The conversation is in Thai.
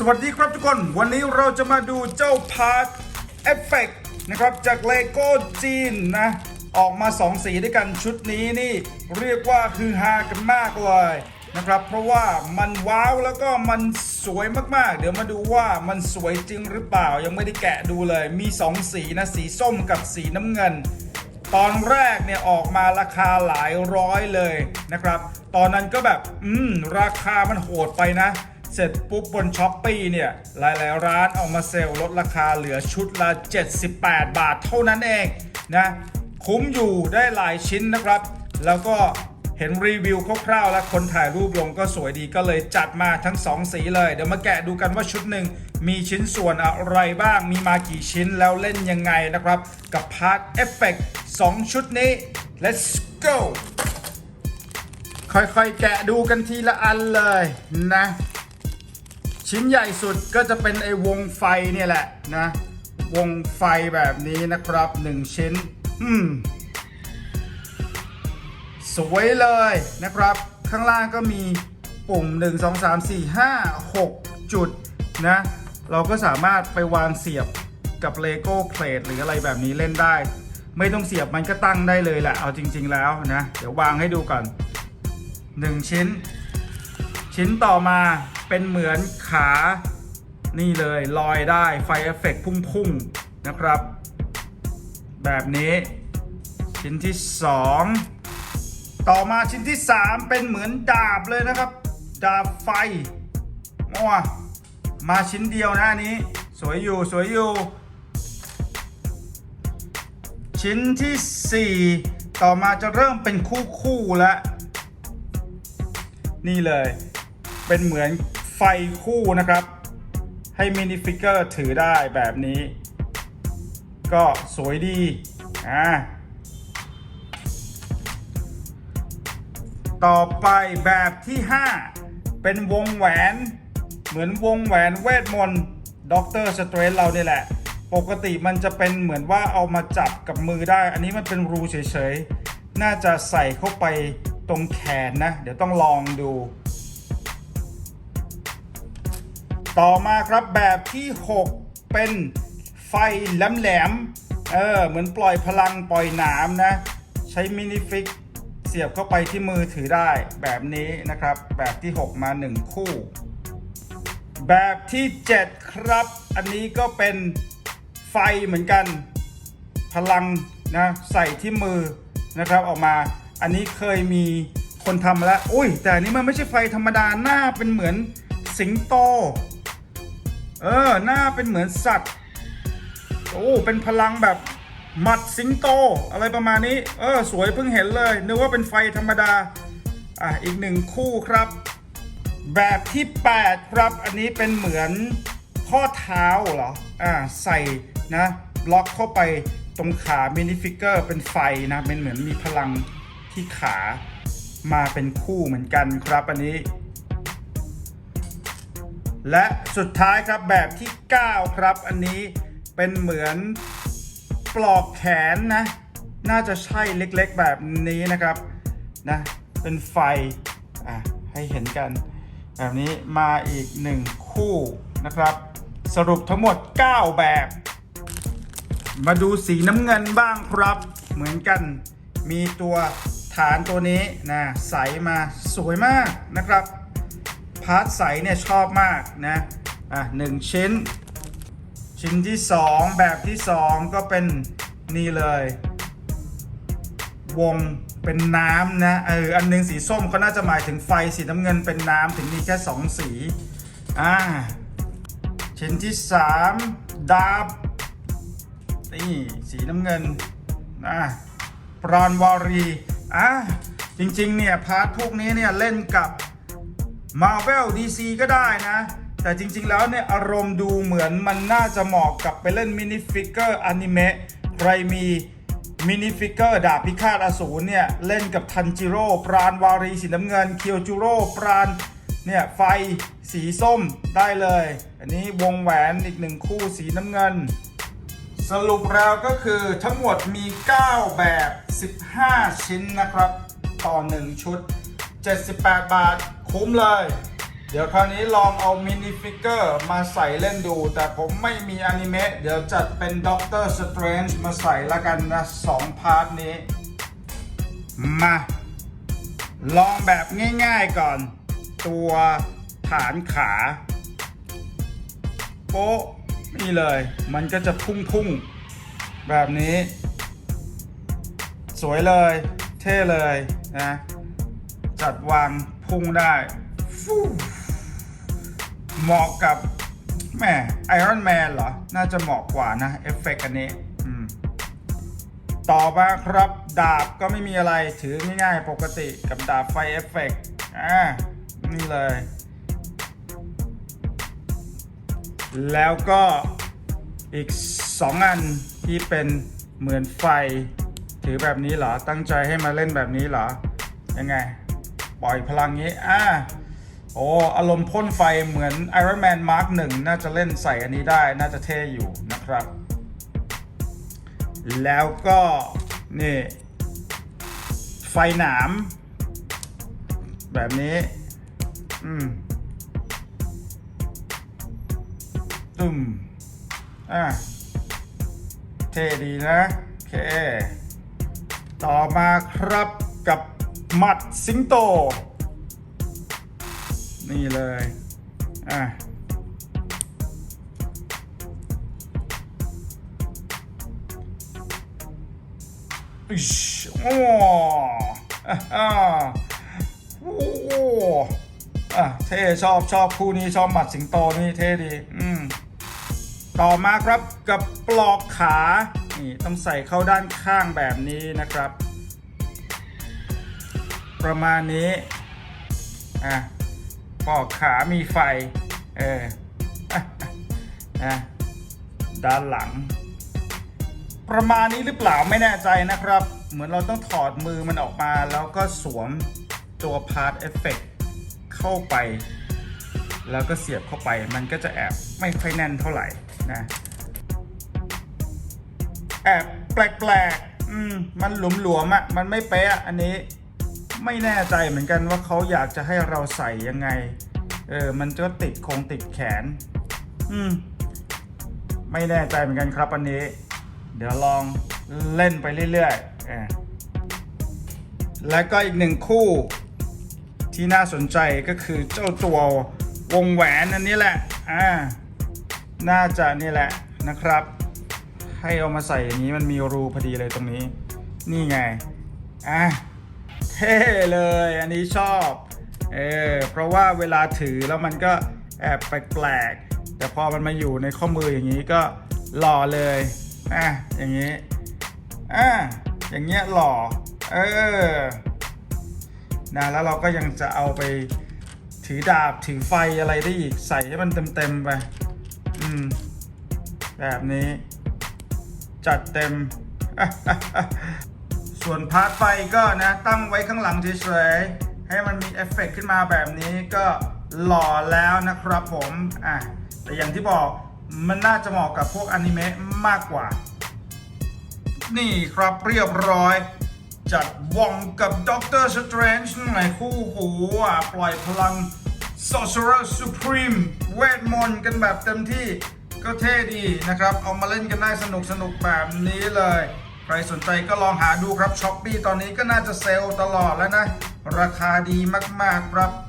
สวัสดีครับทุกคน วันนี้เราจะมาดูเจ้าพาร์ทเอฟเฟกนะครับ จากเลโก้จีนนะ ออกมา 2 สีด้วยกันชุดนี้นี่ เรียกว่าฮือฮากันมากเลยนะครับ เพราะว่ามันว้าวแล้วก็มันสวยมากๆ เดี๋ยวมาดูว่ามันสวยจริงหรือเปล่ายังไม่ได้แกะดูเลย มี 2 สีนะ สีส้มกับสีน้ำเงินตอนแรกเนี่ยออกมาราคาหลายร้อยเลยนะครับ ตอนนั้นก็แบบ อืม ราคามันโหดไปนะ เสร็จปุ๊บบนช้อปปีเนี่ยหลายๆ ร้านเอามาเซลล์ลดราคาเหลือชุดละ 78 บาทเท่านั้นเองนะคุ้มอยู่ได้หลายชิ้นนะครับ แล้วก็เห็นรีวิวคร่าวๆแล้วคนถ่ายรูปลงก็สวยดีก็เลยจัดมาทั้ง 2 สีเลย เดี๋ยวมาแกะดูกันว่าชุดหนึ่งมีชิ้นส่วนอะไรบ้างมีมากี่ชิ้นแล้วเล่นยังไงนะครับ กับพาร์ทเอฟเฟกต์2ชุดนี้ let's go ค่อยๆ แกะดูกันทีละอันเลยนะ ชิ้นใหญ่สุดก็จะเป็นไอ้วงไฟเนี่ยแหละนะ วงไฟแบบนี้นะครับ 1 ชิ้น อืม สวยเลยนะครับ ข้างล่างก็มีปุ่ม 1 2 3 4 5 6 จุดนะ เราก็สามารถไปวางเสียบกับเลโก้เพลทหรืออะไรแบบนี้เล่นได้ ไม่ต้องเสียบมันก็ตั้งได้เลยแหละ เอาจริง ๆ แล้วนะ เดี๋ยววางให้ดูก่อน 1 ชิ้น ชิ้นต่อมา เป็นเหมือนขานี่เลยลอยได้ไฟเอฟเฟกต์พุ่งๆนะครับ แบบนี้ชิ้นที่ 2 ต่อมาชิ้นที่ 3 เป็นเหมือนดาบเลยนะครับ ดาบไฟมัวมาชิ้นเดียวนะอันนี้ สวยอยู่สวยอยู่ ชิ้นที่ 4 ต่อมาจะเริ่มเป็นคู่คู่ๆแล้วนี่เลย เป็นเหมือน ไฟคู่นะครับ ให้มินิฟิกเกอร์ถือได้แบบนี้ ก็สวยดีอ่าต่อไปแบบที่ 5 เป็นวงแหวนเหมือนวงแหวนเวทมนต์ด็อกเตอร์สเตรนเราเนี่ยแหละ ปกติมันจะเป็นเหมือนว่าเอามาจับกับมือได้ อันนี้มันเป็นรูเฉยๆ น่าจะใส่เข้าไปตรงแขนนะ เดี๋ยวต้องลองดู ต่อมาครับแบบที่ 6 เป็นไฟแหลมๆ เออ เหมือนปล่อยพลังปล่อยหนามนะ ใช้มินิฟิกเสียบเข้าไปที่มือถือได้แบบนี้นะครับ แบบที่ 6 มา 1 คู่ แบบที่ 7 ครับ อันนี้ก็เป็นไฟเหมือนกัน พลังนะใส่ที่มือนะครับออกมา อันนี้เคยมีคนทำแล้ว อุ้ย แต่อันนี้มันไม่ใช่ไฟธรรมดาหน้าเป็นเหมือนสิงโต เออ หน้าเป็นเหมือนสัตว์ โอ้ เป็นพลังแบบหมัดสิงโต อะไรประมาณนี้ เออ สวยเพิ่งเห็นเลย นึกว่าเป็นไฟธรรมดา อะ อีกหนึ่งคู่ครับ แบบที่ 8 ครับ อันนี้เป็นเหมือนข้อเท้าเหรอ อ่า ใส่นะ ล็อกเข้าไปตรงขามินิฟิกเกอร์เป็นไฟนะเป็นเหมือนมีพลังที่ขามาเป็นคู่เหมือนกันครับอันนี้ และสุดท้ายครับแบบที่ 9 ครับ อันนี้เป็นเหมือนปลอกแขนนะ น่าจะใช่เล็กๆแบบนี้นะครับนะเป็นไฟอะให้เห็นกัน แบบนี้มาอีก 1 คู่นะครับ สรุปทั้งหมด 9 แบบ มาดูสีน้ำเงินบ้างครับ เหมือนกันมีตัวฐานตัวนี้นะใสมาสวยมากนะครับ พาร์ทใสเนี่ยชอบมากนะอะหนึ่งชิ้น ชิ้นที่ 2 แบบที่ 2 ก็เป็นนี่เลย วงเป็นน้ำนะเอออันหนึงสีส้มเขาน่าจะหมายถึงไฟสีน้ำเงินเป็นน้ำถึงมีแค่ 2 สีอ่าชิ้นที่ 3 ดาบนี่สีน้ำเงินอะปรานวารีอะจริงๆเนี่ยพาร์ทพวกนี้เนี่ยเล่นกับ Marvel DC ก็ได้นะ แต่จริงๆแล้วเนี่ย อารมณ์ดูเหมือนมันน่าจะเหมาะกับไปเล่นมินิฟิกเกอร์อนิเมะใครมีมินิฟิกเกอร์ดาบพิฆาตอสูรเนี่ย เล่นกับทันจิโร่ปราณวารีสีน้ำเงิน เคียวจูโร่ปราณเนี่ย ไฟสีส้มได้เลย อันนี้วงแหวนอีกหนึ่งคู่สีน้ำเงิน สรุปแล้วก็คือทั้งหมดมี 9 แบบ 15 ชิ้นนะครับ ต่อ 1 ชุด 78 บาท คุ้มเลย เดี๋ยวคราวนี้ลองเอามินิฟิกเกอร์มาใส่เล่นดู แต่ผมไม่มีอนิเมะเดี๋ยวจัดเป็นด็อกเตอร์สเตรนจ์มาใส่ละกันนะสองพาร์ทนี้ มา ลองแบบง่ายๆก่อน ตัวฐานขาโป๊ะนี่เลย มันก็จะพุ่งๆ แบบนี้ สวยเลย เท่เลยนะ จัดวางพุ่งได้ฟูเหมาะกับแหม่ไอรอนแมนเหรอ น่าจะเหมาะกว่านะ เอฟเฟกต์อันนี้ต่อมาครับดาบก็ไม่มีอะไรถือง่ายๆปกติกับดาบไฟเอฟเฟกต์อ่านี่เลย แล้วก็อีก 2 อันที่เป็นเหมือนไฟ ถือแบบนี้เหรอ ตั้งใจให้มาเล่นแบบนี้เหรอ ยังไง ปล่อยพลังนี้อ่าโอ้อารมณ์พ่นไฟเหมือน Iron Man Mark 1 น่าจะเล่นใส่อันนี้ได้น่าจะเท่อยู่นะครับ แล้วก็ นี่ ไฟหนาม แบบนี้ อืมตุ่มอะเท่ดีนะ โอเค ต่อมาครับกับ หมัดสิงโต นี่เลย อะอิชโอ้อะอะโอ้อะเท่ชอบชอบคู่นี้ชอบหมัดสิงโตนี่เท่ดี อืมต่อมาครับกับปลอกขา นี่ต้องใส่เข้าด้านข้างแบบนี้นะครับ ประมาณนี้อะปอกขามีไฟ เอออะอะด้านหลัง ประมาณนี้หรือเปล่าไม่แน่ใจนะครับ เหมือนเราต้องถอดมือมันออกมาแล้วก็สวมตัวพาร์ทเอฟเฟกเข้าไป แล้วก็เสียบเข้าไป มันก็จะแอบไม่ค่อยแน่นเท่าไหร่นะแอบแปลกๆ อืม มันหลวมๆอะ มันไม่เป๊ะอันนี้ ไม่แน่ใจเหมือนกันว่าเขาอยากจะให้เราใส่ยังไง เออ มันก็ติดคงติดแขน อืม ไม่แน่ใจเหมือนกันครับอันนี้ เดี๋ยวลองเล่นไปเรื่อยๆอและก็อีกหนึ่งคู่ที่น่าสนใจก็คือเจ้าตัววงแหวนอันนี้แหละ อ่า น่าจะนี่แหละนะครับ ให้เอามาใส่อย่างนี้มันมีรูพอดีเลยตรงนี้ นี่ไง อะ เท่เลย อันนี้ชอบ เออ เพราะว่าเวลาถือแล้วมันก็แอบแปลกๆ แต่พอมันมาอยู่ในข้อมืออย่างนี้ก็หล่อเลยอะอย่างนี้อะอย่างเงี้ยหล่อ เออ นะ แล้วเราก็ยังจะเอาไปถือดาบถือไฟอะไรได้อีกใส่ให้มันเต็มๆไป อืม แบบนี้ จัดเต็ม ส่วนพาร์ทไฟก็นะตั้งไว้ข้างหลังเฉยๆ ให้มันมีเอฟเฟกต์ขึ้นมาแบบนี้ก็หล่อแล้วนะครับผมอะแต่อย่างที่บอกมันน่าจะเหมาะกับพวกอนิเมะมากกว่า นี่ครับเรียบร้อย จัดวองกับด็อกเตอร์สเตรนจ์ในคู่หูอะปล่อยพลัง Sorcerer Supreme เวทมนต์กันแบบเต็มที่ก็เท่ดีนะครับ เอามาเล่นกันได้สนุกสนุกแบบนี้เลย ใครสนใจก็ลองหาดูครับช้อปปีตอนนี้ก็น่าจะเซลล์ตลอดแล้วนะ ราคาดีมากๆครับ